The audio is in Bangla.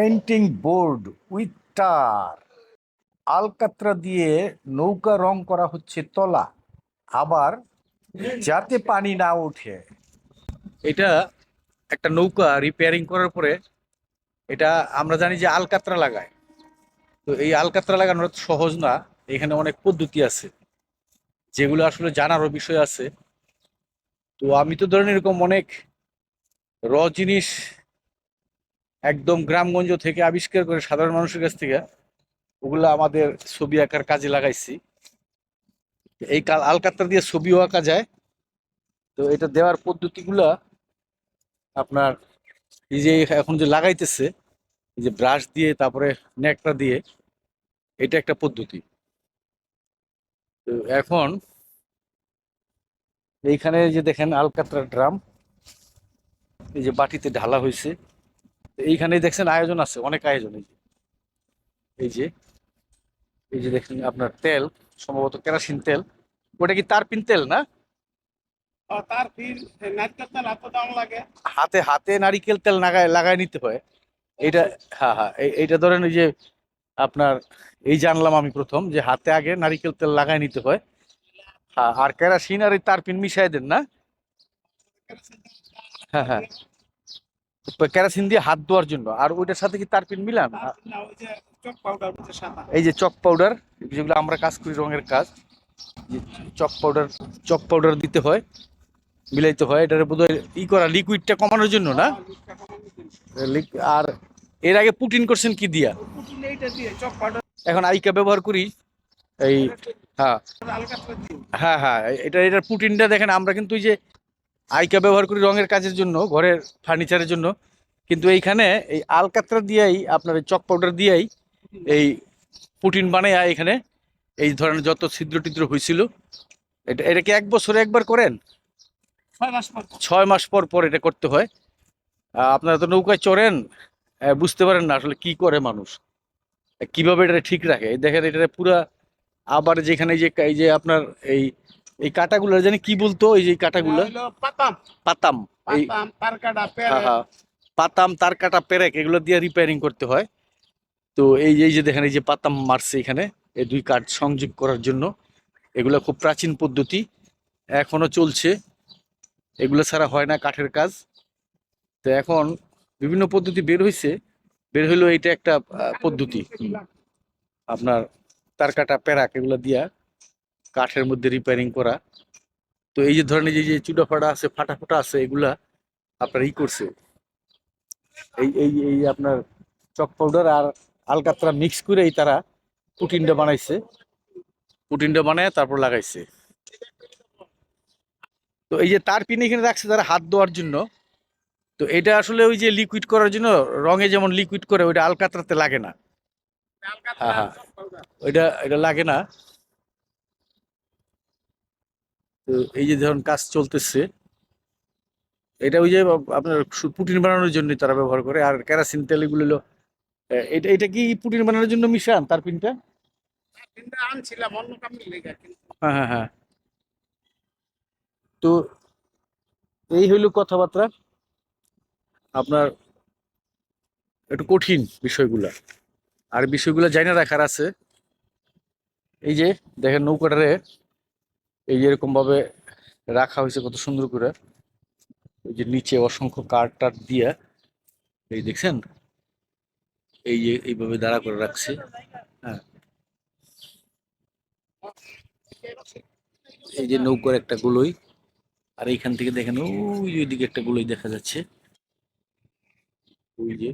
পেন্টিং বোর্ড উইথ টার আলকাতরা দিয়ে নৌকা রং করা হচ্ছে তলা। আবার যাতে পানি না ওঠে। এটা একটা নৌকা রিপেয়ারিং করার পরে এটা আমরা জানি যে আলকাতরা লাগায়। তো এই আলকাতরা লাগানো সহজ না, এখানে অনেক পদ্ধতি আছে। যেগুলো আসলে জানারও বিষয় আছে। তো আমি তো ধরেন এরকম অনেক র জিনিস একদম গ্রামগঞ্জ থেকে আবিষ্কার করে সাধারণ মানুষের কাছ থেকে ওগুলো আমাদের ছবি আঁকার কাজে লাগাইছি। এই কাল আলকাতরা দিয়ে ছবিও আঁকা যায়। তো এটা দেওয়ার পদ্ধতিগুলা আপনার এই যে এখন যে লাগাইতেছে, এই যে ব্রাশ দিয়ে, তারপরে নেকটা দিয়ে, এটা একটা পদ্ধতি। তো এখন এইখানে যে দেখেন আলকাতরা ড্রাম, এই যে বাটিতে ঢালা হয়েছে এইখানে দেখছেন আয়োজন আছে অনেক আয়োজন এই যে। এই যে এই যে দেখেন আপনার তেল সম্ভবত কেরাসিন তেল। ওটা কি তারপিন তেল না? তার নারকেল তেল লাগে। হাতে হাতে নারিকেল তেল লাগায় লাগায় নিতে হয়। এটা হ্যাঁ হ্যাঁ এই- এইটা ধরেন ওই যে আপনার এই জানলাম আমি প্রথম যে হাতে আগে নারিকেল তেল লাগায় নিতে হয়। হ্যাঁ আর কেরাসিন আর এই তারপিন মিশাই দেন না? হ্যাঁ হ্যাঁ। কেরাসিন দিয়ে হাত ধোয়ার জন্য। আর ওইটার সাথে কি তারপিন মিলান? এই যে চক পাউডার যেগুলো আমরা কাজ করি রঙের কাজ যে চক পাউডার চক পাউডার দিতে হয় মিলাইতে হয় এটার বোধহয় ই করা লিকুইডটা কমানোর জন্য না? লিক- আর এর আগে পুটিন করছেন কি দিয়া? দিয়ে চক পাউডার এখন আইকা ব্যবহার করি এই হ্যাঁ। হ্যাঁ হ্যাঁ এটা এটার পুটিনটা দেখেন আমরা কিন্তু ওই যে আইকা ব্যবহার করি রঙের কাজের জন্য ঘরের ফার্নিচারের জন্য। কিন্তু এইখানে এই আলকাতরা দিয়েই আপনার এই চক পাউডার দিয়েই এই পুটিন বানায় এখানে এই ধরনের যত ছিদ্র টিদ্র হয়েছিল এটা এটা কি এক বছরে একবার করেন? ছয় মাস পর। ছয় মাস পর পর এটা করতে হয়। আপনারা তো নৌকায় চড়েন বুঝতে পারেন না আসলে কি করে মানুষ। কীভাবে এটা ঠিক রাখে? দেখেন এটা পুরা আবার যেখানে যে এই যে আপনার এই এই কাটাগুলো জানি কি বলতো? এই যে কাটাগুলো? পাতাম। পাতাম। এই পাতাম তার কাটা পেরে পাতাম তার কাটা পেরেক এগুলো দিয়ে রিপেয়ারিং করতে হয়। তো এই যে এই যে দেখেন এই যে পাতাম মারছে এখানে এই দুই কাঠ সংযোগ করার জন্য। এগুলো খুব প্রাচীন পদ্ধতি এখনও চলছে। এগুলো ছাড়া হয় না কাঠের কাজ। তো এখন বিভিন্ন পদ্ধতি বের হয়েছে বের হইল এটা একটা পদ্ধতি। আপনার তার কাটা প্যারাক এগুলো দিয়া কাঠের মধ্যে রিপেয়ারিং করা। তো এই যে ধরনের যে যে চুটা ফাটা আছে ফাটা ফাটা আছে এগুলা আপনার ই করছে। এই এই এই আপনার চক পাউডার আর আলকাতরা মিক্স করেই তারা পুটিনটা বানাইছে। পুটিনটা বানায় তারপর লাগাইছে। তো এই যে তার পিন এখানে রাখছে তারা হাত ধোয়ার জন্য। তো এটা আসলে ওই যে লিকুইড করার জন্য রঙে যেমন লিকুইড করে ওইটা আলকাতরাতে লাগে না। হ্যাঁ, হ্যাঁ। ওইটা এটা লাগে না। তো এই যে ধরুন কাজ চলতেছে, এটা ওই যে আপনার পুটিন বানানোর জন্য তারা ব্যবহার করে। আর কেরাসিন তেল এগুলো এটা এটা কি পুটিন বানানোর জন্য মিশান তার পিনটা? আনছিলাম অন্য হ্যাঁ হ্যাঁ হ্যাঁ। তো এই হইল কথাবার্তা। আপনার একটু কঠিন বিষয়গুলা। আর বিষয়গুলো জানা রাখার আছে। এই যে দেখেন নৌকাটারে এই যে এরকম ভাবে রাখা হয়েছে কত সুন্দর করে। ওই যে নিচে অসংখ্য কাঠ টাট দিয়া, এই দেখছেন? এই যে এইভাবে দাঁড়া করে রাখছে। হ্যাঁ। এই যে নৌকার একটা গুলোই, আর এইখান থেকে দেখেন, ওই ওইদিকে একটা গুলোই দেখা যাচ্ছে। ওই যে